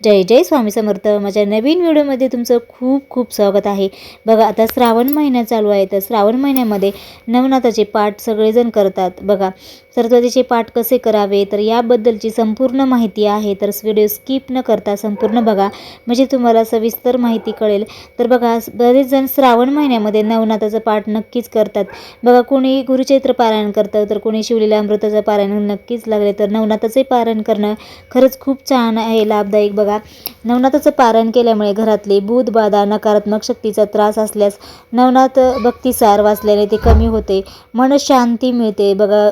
जय जय स्वामी समर्थ. माझ्या नवीन व्हिडिओमध्ये तुमचं खूप खूप स्वागत आहे. बघा आता श्रावण महिना चालू आहे तर श्रावण महिन्यामध्ये नवनाथाचे पाठ सगळेजण करतात. बघा सरस्वतीचे पाठ कसे करावे तर याबद्दलची संपूर्ण माहिती आहे तर व्हिडिओ स्किप न करता संपूर्ण बघा. म्हणजे तुम्हाला सविस्तर माहिती कळेल. तर बघा बरेच जण श्रावण महिन्यामध्ये नवनाथाचं पाठ नक्कीच करतात. बघा कोणी गुरुचैत्र पारायण करतं तर कोणी शिवलीला अमृताचं पारायण नक्कीच लागले तर नवनाथाचे पारायण करणं खरंच खूप छान आहे लाभदायक. बघा नवनाथाचं पारायण केल्यामुळे घरातले बुध बाधा नकारात्मक शक्तीचा त्रास असल्यास नवनाथ भक्तिसार वाचल्याने ते कमी होते. मन शांती मिळते. बघा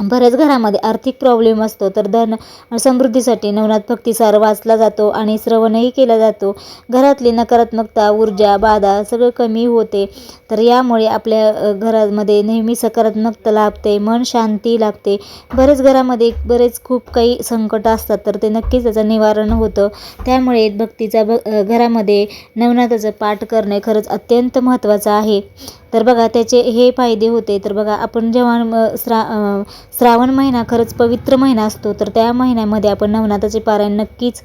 बऱ्याच घरामध्ये आर्थिक प्रॉब्लेम असतो तर धन समृद्धीसाठी नवनाथ भक्तिसार वाचला जातो आणि श्रवणही केला जातो. घरातली नकारात्मकता ऊर्जा बाधा सगळं कमी होते. तर यामुळे आपल्या घरामध्ये नेहमी सकारात्मकता लाभते मन शांती लागते. बरेच घरामध्ये बरेच खूप काही संकट असतात तर ते नक्कीच त्याचं निवारण होतं. त्यामुळे भक्तीचा ब घरामध्ये नवनाथाचं पाठ करणे खरंच अत्यंत महत्त्वाचं आहे. तर बघा त्याचे हे फायदे होते. तर बघा आपण जेव्हा श्रा श्रावण महिना खरंच पवित्र महिना असतो तर त्या महिन्यामध्ये आपण नवनाथाचे पारायण नक्कीच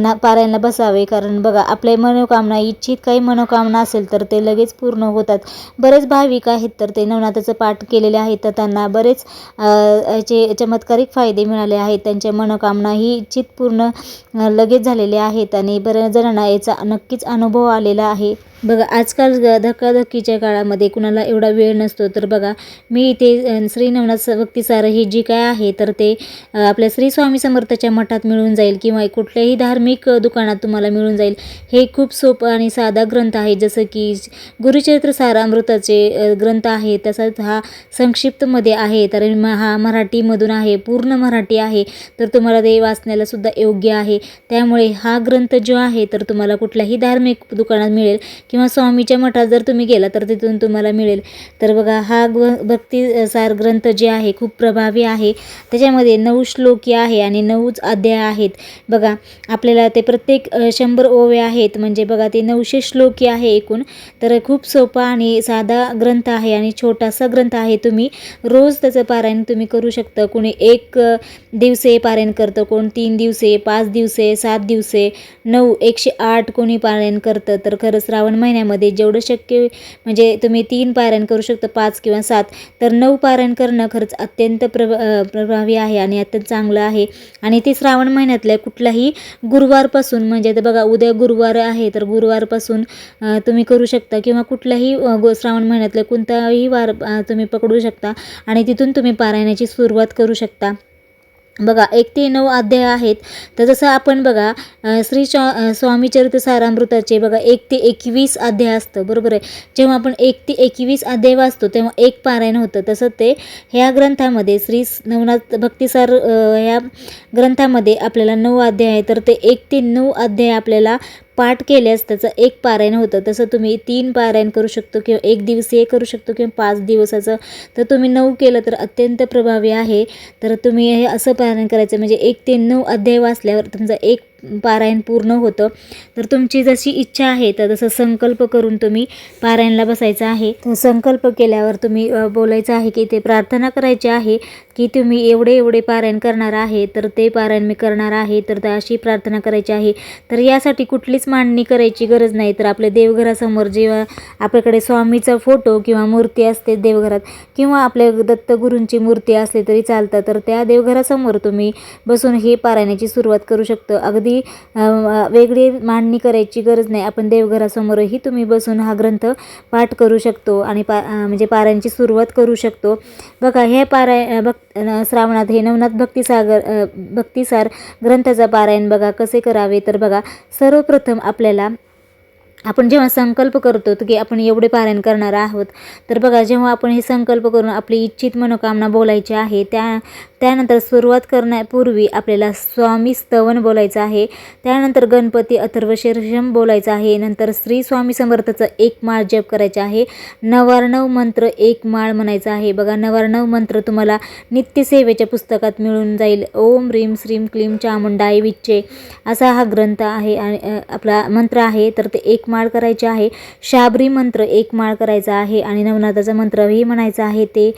ना पारायणला बसावे. कारण बघा आपल्या मनोकामना इच्छित काही मनोकामना असेल तर ते लगेच पूर्ण होतात. बरेच भाविक आहेत तर ते नवनाथाचं पाठ केलेले आहेत तर त्यांना बरेच याचे चमत्कारिक फायदे मिळाले आहेत. त्यांच्या मनोकामना ही इच्छित पूर्ण लगेच झालेले आहेत. आणि बऱ्याच जणांना याचा नक्कीच अनुभव आलेला आहे. बघा आजकाल धकाधकीच्या काळामध्ये कुणाला एवढा वेळ नसतो. तर बघा मी इथे श्री नवनाथ भक्तिसार हे जी काय आहे तर ते आपल्या श्री स्वामी समर्थाच्या मठात मिळून जाईल किंवा कुठल्याही धार्मिक दुकानात तुम्हाला मिळून जाईल. हे खूप सोपं आणि साधा ग्रंथ आहे. जसं की गुरुचरित्र सारामृताचे ग्रंथ आहे. तसाच हा संक्षिप्तमध्ये आहे. तर हा मराठीमधून आहे. पूर्ण मराठी आहे. तर तुम्हाला ते वाचण्याला सुद्धा योग्य आहे. त्यामुळे हा ग्रंथ जो आहे तर तुम्हाला कुठल्याही धार्मिक दुकानात मिळेल किंवा स्वामीच्या मठात जर तुम्ही गेला तर ते तिथून तुम्हाला मिळेल. तर बघा हा ग भक्तीसार ग्रंथ जे आहे खूप प्रभावी आहे. त्याच्यामध्ये नऊ श्लोकी आहे आणि नऊच अध्याय आहेत. बघा आपल्याला ते प्रत्येक शंभर ओवे आहेत. म्हणजे बघा ते नऊशे श्लोकी आहे एकूण. तर खूप सोपा आणि साधा ग्रंथ आहे आणि छोटासा ग्रंथ आहे. तुम्ही रोज त्याचं पारायण तुम्ही करू शकता. कोणी एक दिवसे पारायण करतं कोण तीन दिवसे पाच दिवसे सात दिवसे नऊ एकशे आठ कोणी पारायण करतं. तर खरं श्रावण महिन्यामध्ये जेवढं शक्य म्हणजे तुम्ही तीन पारायण करू शकता पाच किंवा सात. तर नऊ पारायण करणं खरंच अत्यंत प्रभ प्रभावी आहे आणि अत्यंत चांगलं आहे. आणि ते श्रावण महिन्यातल्या कुठलाही गुरुवारपासून म्हणजे आता बघा उद्या गुरुवार आहे तर गुरुवारपासून तुम्ही करू शकता किंवा कुठल्याही श्रावण महिन्यातल्या कोणताही वार तुम्ही पकडू शकता आणि तिथून तुम्ही पारायणाची सुरुवात करू शकता. बघा एक ते नऊ अध्याय आहेत. तर जसं आपण बघा श्री स्वा स्वामीचरित सारामृताचे बघा एक ते एकवीस अध्याय असतं. बरोबर आहे? जेव्हा आपण एक ते एकवीस अध्याय वाचतो तेव्हा एक पारायण होतं. तसं ते ह्या ग्रंथामध्ये श्री नवनाथ भक्तिसार ह्या ग्रंथामध्ये आपल्याला नऊ अध्याय आहे तर ते एक ते नऊ अध्याय आपल्याला पाठ केल्यास त्याचं एक पारायण होतं. तसं तुम्ही तीन पारायण करू शकतो किंवा एक दिवसीय करू शकतो किंवा पाच दिवसाचं. तर तुम्ही नऊ केलं तर अत्यंत प्रभावी आहे. तर तुम्ही हे असं पारायण करायचं. म्हणजे एक ते नऊ अध्याय वाचल्यावर तुमचा एक पारायण पूर्ण होतं. तर तुमची जशी इच्छा आहे तर तसं संकल्प करून तुम्ही पारायणला बसायचं आहे. तर संकल्प केल्यावर तुम्ही बोलायचं आहे की ते प्रार्थना करायची आहे की तुम्ही एवढे एवढे पारायण करणार आहे तर ते पारायण मी करणार आहे तर अशी प्रार्थना करायची आहे. तर यासाठी कुठलीच मांडणी करायची गरज नाही. तर आपल्या देवघरासमोर जेव्हा आपल्याकडे स्वामीचा फोटो किंवा मूर्ती असते देवघरात किंवा आपल्या दत्तगुरूंची मूर्ती असली तरी चालतं तर त्या देवघरासमोर तुम्ही बसून हे पारायणाची सुरुवात करू शकतो. अगदी वेगळी मांडणी करायची गरज नाही. आपण देवघरासमोरही तुम्ही बसून हा ग्रंथ पाठ करू शकतो आणि पा म्हणजे पारायणची सुरुवात करू शकतो. बघा हे पारायण भक् श्रावणात हे नवनाथ भक्तिसागर भक्तिसार ग्रंथाचा पारायण बघा कसे करावे? तर बघा सर्वप्रथम आपल्याला आपण जेव्हा संकल्प करतो की आपण एवढे पारायण करणार आहोत तर बघा जेव्हा आपण हे संकल्प करून आपली इच्छित मनोकामना बोलायची आहे त्या त्यानंतर सुरुवात करण्यापूर्वी आपल्याला स्वामी स्तवन बोलायचं आहे त्यानंतर गणपती अथर्वशीर्षम बोलायचं आहे नंतर श्री स्वामी समर्थाचा एक माळ जप करायचं आहे नवार्णव मंत्र एक माळ म्हणायचा आहे. बघा नवार्णव मंत्र तुम्हाला नित्यसेवेच्या पुस्तकात मिळून जाईल. ओम रीम श्रीम क्लीम चामुंडाय विच्चे असा हा ग्रंथ आहे आणि आपला मंत्र आहे तर ते एक माळ करायची आहे. शाबरी मंत्र एक माळ करायचा आहे आणि नवनाथाचा मंत्रही म्हणायचा आहे. ते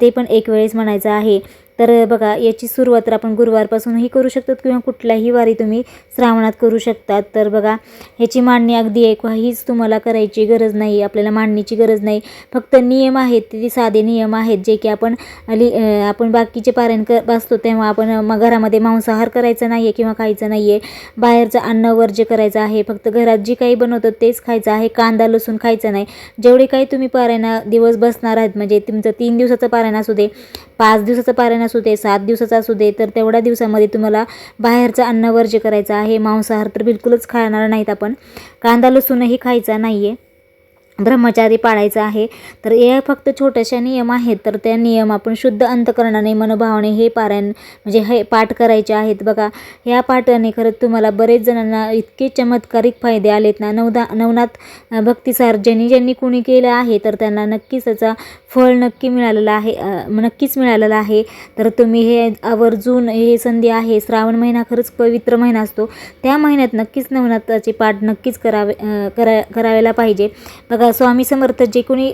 ते पण एक वेळेस म्हणायचं आहे. तर बघा याची सुरुवात तर आपण गुरुवारपासूनही करू शकतात किंवा कुठल्याही वारी तुम्ही श्रावणात करू शकतात. तर बघा ह्याची मांडणी अगदी एक हीच तुम्हाला करायची गरज नाही आपल्याला मांडणीची गरज नाही. फक्त नियम आहेत ते साधे नियम आहेत जे की आपण लि आपण बाकीचे पारायण क बसतो तेव्हा आपण घरामध्ये मांसाहार करायचा नाही आहे किंवा खायचं नाही आहे बाहेरचं अन्न वर्ज्य करायचं आहे फक्त घरात जी काही बनवतं तेच खायचं आहे कांदा लसूण खायचं नाही. जेवढे काही तुम्ही पारायणा दिवस बसणार आहेत म्हणजे तुमचं तीन दिवसाचं पारायण असू दे पाच दिवसाचं पारायण असू दे सात दिवसाचा असू दे तर तेवढ्या दिवसामध्ये तुम्हाला बाहेरचं अन्न वर्ज्य करायचं आहे. मांसाहार तर बिलकुलच खाणार नाहीत आपण. कांदा लसूणही खायचा नाही आहे ब्रह्मचारी पाळायचा आहे. तर हे फक्त छोट्याशा नियम आहेत तर त्या नियम आपण शुद्ध अंतकरणाने मनोभावाने हे पारायण म्हणजे हे पाठ करायचे आहेत. बघा ह्या पाठाने खरंच तुम्हाला बरेच जणांना इतके चमत्कारिक फायदे आलेत ना. नवदा नवनाथ अ, भक्तिसार ज्यांनी ज्यांनी कुणी केलं आहे तर त्यांना नक्कीच त्याचा फळ नक्की मिळालेलं आहे नक्कीच मिळालेलं आहे. तर तुम्ही हे आवर्जून हे संधी आहे. श्रावण महिना खरंच पवित्र महिना असतो. त्या महिन्यात नक्कीच नवनाथाचे पाठ नक्कीच करावे करा करावेला पाहिजे. बघा स्वामी समर्थ जे कोणी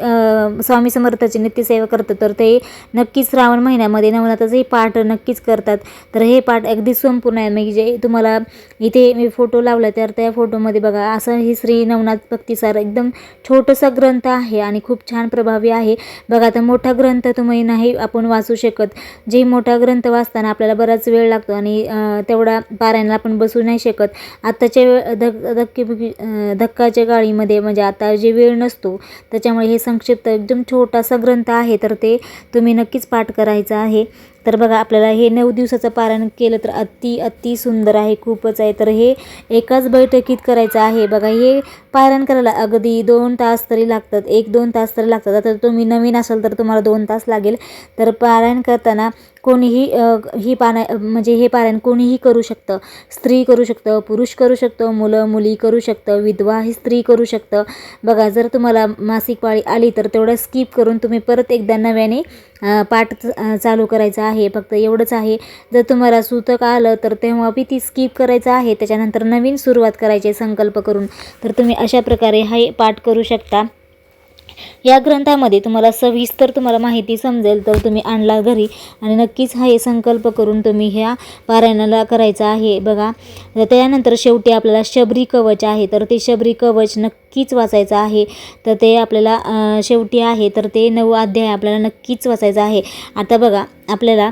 स्वामी समर्थाची नित्यसेवा करतं तर ते नक्कीच श्रावण महिन्यामध्ये नवनाथाचे पाठ नक्कीच करतात. तर हे पाठ अगदी संपूर्ण आहे. म्हणजे तुम्हाला इथे मी फोटो लावला तर त्या फोटोमध्ये बघा असं हे श्री नवनाथ भक्तिसार एकदम छोटासा ग्रंथ आहे आणि खूप छान प्रभावी आहे. बघा आता मोठा ग्रंथ तुम्ही नाही आपण वाचू शकत. जे मोठा ग्रंथ वाचताना आपल्याला बराच वेळ लागतो आणि तेवढा पारायणाला आपण बसू नाही शकत. आत्ताच्या वेळ धक धक्के धक्काच्या गाडीमध्ये म्हणजे आता जे वेळ न नसतो. त्याच्यामुळे हे संक्षिप्त एकदम छोटासा ग्रंथ आहे तर ते तुम्ही नक्कीच पाठ करायचं आहे. तर बघा आपल्याला हे नऊ दिवसाचं पारायण केलं तर अति अति सुंदर आहे खूपच आहे. तर हे एकाच बैठकीत करायचं आहे. बघा हे पारायण करायला अगदी दोन तास तरी लागतात. एक दोन तास तरी लागतात. आता तुम्ही नवीन असाल तर तुम्हाला दोन तास लागेल. तर पारायण करताना कोणीही ही पाना म्हणजे हे पारायण कोणीही करू शकतं. स्त्री करू शकतं पुरुष करू शकतं मुलं मुली करू शकतं विधवा ही स्त्री करू शकतं. बघा जर तुम्हाला मासिक पाळी आली तर तेवढं स्किप करून तुम्ही परत एकदा नव्याने पाठ चालू करायचा आहे. फक्त एवढंच आहे. जर तुम्हाला सूतक आलं तर तेव्हा बी ती स्किप करायचं आहे. त्याच्यानंतर नवीन सुरुवात करायची आहे संकल्प करून. तर तुम्ही अशा प्रकारे हे पाठ करू शकता. या ग्रंथामध्ये तुम्हाला सविस्तर तुम्हाला माहिती समजेल तर तुम्ही आणला घरी आणि नक्कीच हा हे संकल्प करून तुम्ही ह्या पारायणाला करायचा आहे. बघा त्यानंतर शेवटी आपल्याला शबरी कवच आहे तर ते शबरी कवच नक्कीच वाचायचं आहे. तर ते आपल्याला शेवटी आहे तर ते नऊ अध्याय आपल्याला नक्कीच वाचायचं आहे. आता बघा आपल्याला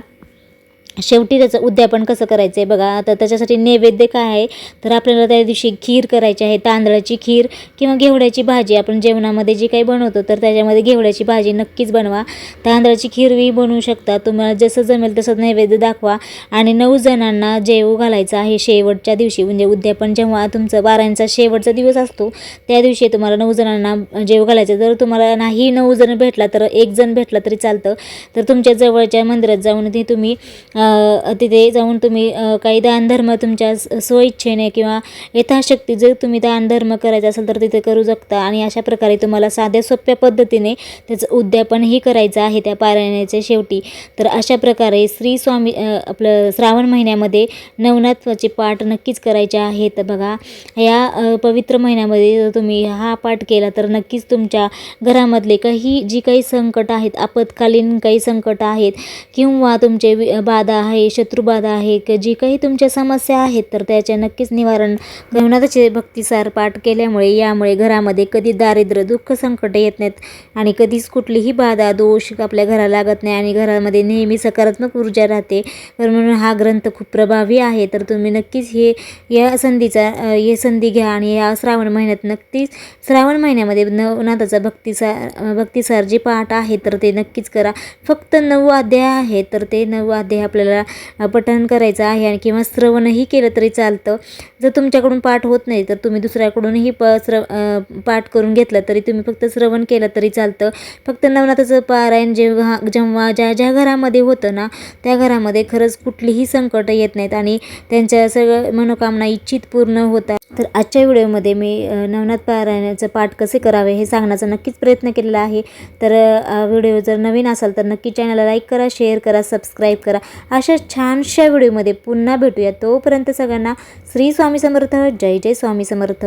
शेवटी त्याचं उद्यापन कसं करायचं आहे बघा. आता त्याच्यासाठी नैवेद्य काय आहे? तर आपल्याला त्या दिवशी खीर करायची आहे. तांदळाची खीर किंवा घेवड्याची भाजी. आपण जेवणामध्ये जी काही बनवतो तर त्याच्यामध्ये घेवड्याची भाजी नक्कीच बनवा. तांदळाची खीरही बनवू शकता. तुम्हाला जसं जमेल तसं नैवेद्य दाखवा. आणि नऊ जणांना जेवू घालायचं आहे शेवटच्या दिवशी. म्हणजे उद्यापन जेव्हा तुमचं बारांचा शेवटचा दिवस असतो त्या दिवशी तुम्हाला नऊ जणांना जेवू घालायचं. जर तुम्हाला नाही नऊ जण भेटला तर एक जण भेटला तरी चालतं. तर तुमच्या जवळच्या मंदिरात जाऊन ते तुम्ही तिथे जाऊन तुम्ही काही दानधर्म तुमच्या स्वइच्छेने किंवा यथाशक्ती जर तुम्ही दानधर्म करायचा असेल तर तिथे करू शकता. आणि अशा प्रकारे तुम्हाला साध्या सोप्या पद्धतीने त्याचं उद्यापनही करायचं आहे त्या पारायणाच्या शेवटी. तर अशा प्रकारे श्री स्वामी आपलं श्रावण महिन्यामध्ये नवनाथाचे पाठ नक्कीच करायचे आहेत बघा. या पवित्र महिन्यामध्ये जर तुम्ही हा पाठ केला तर नक्कीच तुमच्या घरामधले काही जी काही संकट आहेत आपत्कालीन काही संकट आहेत किंवा तुमचे बाधा बाधा आहे शत्रुबाधा आहे क जी काही तुमच्या समस्या आहेत तर त्याच्या नक्कीच निवारण नवनाथाचे भक्तिसार पाठ केल्यामुळे यामुळे घरामध्ये कधी दारिद्र्य दुःख संकट येत नाहीत आणि कधीच कुठलीही बाधा दोष आपल्या घराला लागत नाही आणि घरामध्ये नेहमी सकारात्मक ऊर्जा राहते. तर म्हणून हा ग्रंथ खूप प्रभावी आहे. तर तुम्ही नक्कीच हे या संधीचा हे संधी घ्या आणि या श्रावण महिन्यात नक्कीच श्रावण महिन्यामध्ये नवनाथाचा भक्तिसार भक्तिसार जे पाठ आहे तर ते नक्कीच करा. फक्त नऊ अध्याय आहेत तर ते नऊ अध्याय आपल्याला आपल्याला पठण करायचं आहे आणि किंवा श्रवणही केलं तरी चालतं. जर तुमच्याकडून पाठ होत नाही तर तुम्ही दुसऱ्याकडूनही प श्रव पाठ करून घेतलं तरी तुम्ही फक्त श्रवण केलं तरी चालतं. फक्त नवनाथाचं पारायण जेव्हा जेव्हा ज्या ज्या घरामध्ये होतं ना त्या घरामध्ये खरंच कुठलीही संकट येत नाहीत आणि त्यांच्या सगळं मनोकामना इच्छित पूर्ण होतात तर आजच्या व्हिडिओमध्ये मी नवनाथ पारायणाचं पाठ कसे करावे हे सांगण्याचा नक्कीच प्रयत्न केलेला आहे. तर व्हिडिओ जर नवीन असाल तर नक्की चॅनलला लाईक करा शेअर करा सबस्क्राईब करा अशा छानशा व्हिडिओमध्ये पुन्हा भेटूया. तोपर्यंत सगळ्यांना श्री स्वामी समर्थ. जय जय स्वामी समर्थ.